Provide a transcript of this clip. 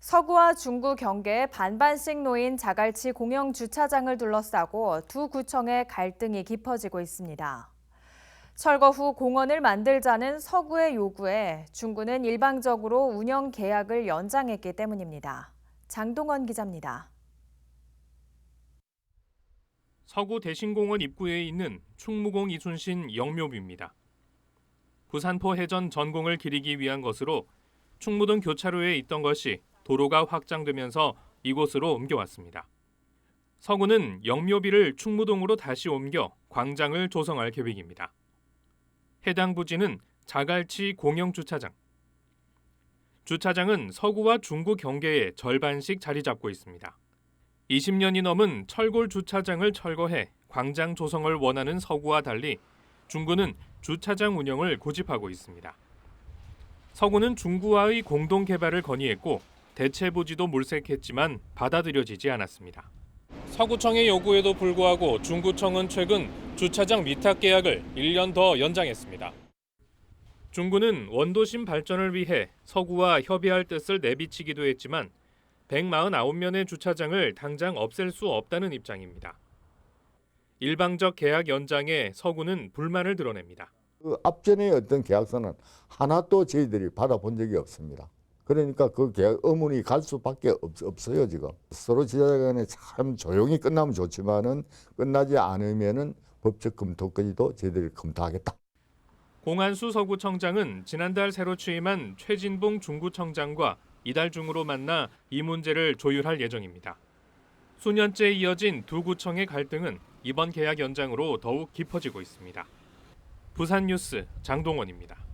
서구와 중구 경계에 반반씩 놓인 자갈치 공영 주차장을 둘러싸고 두 구청의 갈등이 깊어지고 있습니다. 철거 후 공원을 만들자는 서구의 요구에 중구는 일방적으로 운영 계약을 연장했기 때문입니다. 장동원 기자입니다. 서구 대신공원 입구에 있는 충무공 이순신 영묘비입니다. 부산포 해전 전공을 기리기 위한 것으로 충무동 교차로에 있던 것이 도로가 확장되면서 이곳으로 옮겨왔습니다. 서구는 영묘비를 충무동으로 다시 옮겨 광장을 조성할 계획입니다. 해당 부지는 자갈치 공영 주차장. 주차장은 서구와 중구 경계에 절반씩 자리 잡고 있습니다. 20년이 넘은 철골 주차장을 철거해 광장 조성을 원하는 서구와 달리 중구는 주차장 운영을 고집하고 있습니다. 서구는 중구와의 공동 개발을 건의했고 대체 부지도 물색했지만 받아들여지지 않았습니다. 서구청의 요구에도 불구하고 중구청은 최근 주차장 위탁 계약을 1년 더 연장했습니다. 중구는 원도심 발전을 위해 서구와 협의할 뜻을 내비치기도 했지만 149면의 주차장을 당장 없앨 수 없다는 입장입니다. 일방적 계약 연장에 서구는 불만을 드러냅니다. 그 앞전에 어떤 계약서는 하나도 저희들이 받아본 적이 없습니다. 그러니까 그 계약 의문이 갈 수밖에 없, 없어요 지금. 서로 지자간에 참 조용히 끝나면 좋지만은 끝나지 않으면은 법적 검토까지도 저희들이 검토하겠다. 공안수 서구청장은 지난달 새로 취임한 최진봉 중구청장과 이달 중으로 만나 이 문제를 조율할 예정입니다. 수년째 이어진 두 구청의 갈등은 이번 계약 연장으로 더욱 깊어지고 있습니다. 부산 뉴스 장동원입니다.